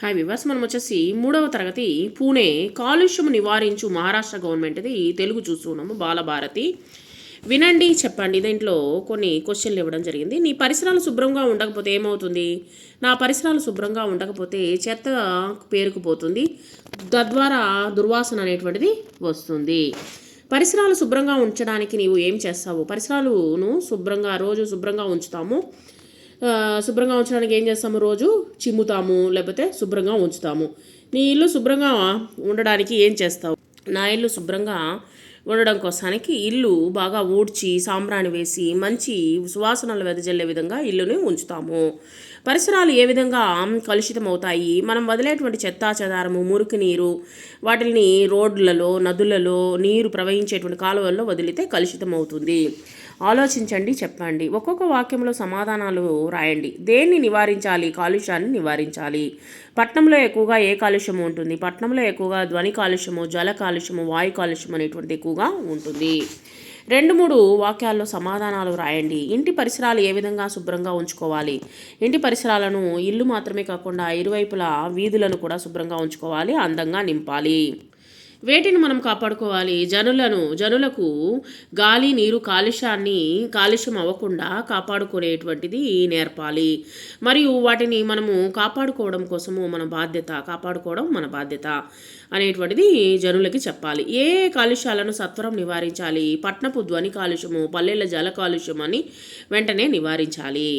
Hi viewers మనం వచ్చేసి మూడవ తరగతి పూణే కాలుష్యం నివారించు మహారాష్ట్ర గవర్నమెంట్ది తెలుగు చూస్తున్నాము బాలభారతి. వినండి చెప్పండి. దీంట్లో కొన్ని క్వశ్చన్లు ఇవ్వడం జరిగింది. నీ పరిసరాలు శుభ్రంగా ఉండకపోతే ఏమవుతుంది? నా పరిసరాలు శుభ్రంగా ఉండకపోతే చెత్త పేరుకుపోతుంది తద్వారా దుర్వాసన అనేటువంటిది వస్తుంది. పరిసరాలు శుభ్రంగా ఉంచడానికి నీవు ఏం చేస్తావు? పరిసరాలను శుభ్రంగా రోజు శుభ్రంగా ఉంచుతాము. శుభ్రంగా ఉంచడానికి ఏం చేస్తాము రోజు? చిమ్ముతాము లేకపోతే శుభ్రంగా ఉంచుతాము. నీ ఇల్లు శుభ్రంగా ఉండడానికి ఏం చేస్తావు? నా ఇల్లు శుభ్రంగా ఉండడం కోసానికి ఇల్లు బాగా ఊడ్చి సాంబ్రాణి వేసి మంచి సువాసనలు వెదజల్లే విధంగా ఇల్లుని ఉంచుతాము. పరిసరాలు ఏ విధంగా కలుషితం అవుతాయి మనం వదిలేటువంటి చెత్తా చెదారము మురికి నీరు వాటిని రోడ్లలో నదులలో నీరు ప్రవహించేటువంటి కాలువల్లో వదిలితే కలుషితం అవుతుంది ఆలోచించండి చెప్పండి. ఒక్కొక్క వాక్యంలో సమాధానాలు రాయండి. దేన్ని నివారించాలి? కాలుష్యాన్ని నివారించాలి. పట్నంలో ఎక్కువగా ఏ కాలుష్యం ఉంటుంది? పట్నంలో ఎక్కువగా ధ్వని కాలుష్యము జల కాలుష్యము వాయు కాలుష్యం అనేటువంటి ఎక్కువగా ఉంటుంది. రెండు మూడు వాక్యాల్లో సమాధానాలు రాయండి. ఇంటి పరిసరాలు ఏ విధంగా శుభ్రంగా ఉంచుకోవాలి? ఇంటి పరిసరాలను ఇల్లు మాత్రమే కాకుండా ఇరువైపులా వీధులను కూడా శుభ్రంగా ఉంచుకోవాలి. అందంగా నింపాలి. వేటిని మనం కాపాడుకోవాలి? జనులను జనులకు గాలి నీరు కాలుష్యాన్ని కాలుష్యం అవ్వకుండా కాపాడుకునేటువంటిది నేర్పాలి. మరియు వాటిని మనము కాపాడుకోవడం కోసము మన బాధ్యత కాపాడుకోవడం మన బాధ్యత అనేటువంటిది జనులకి చెప్పాలి. ఏ కాలుష్యాలను సత్వరం నివారించాలి? పట్నపు ధ్వని కాలుష్యము పల్లెల జల కాలుష్యం అని వెంటనే నివారించాలి.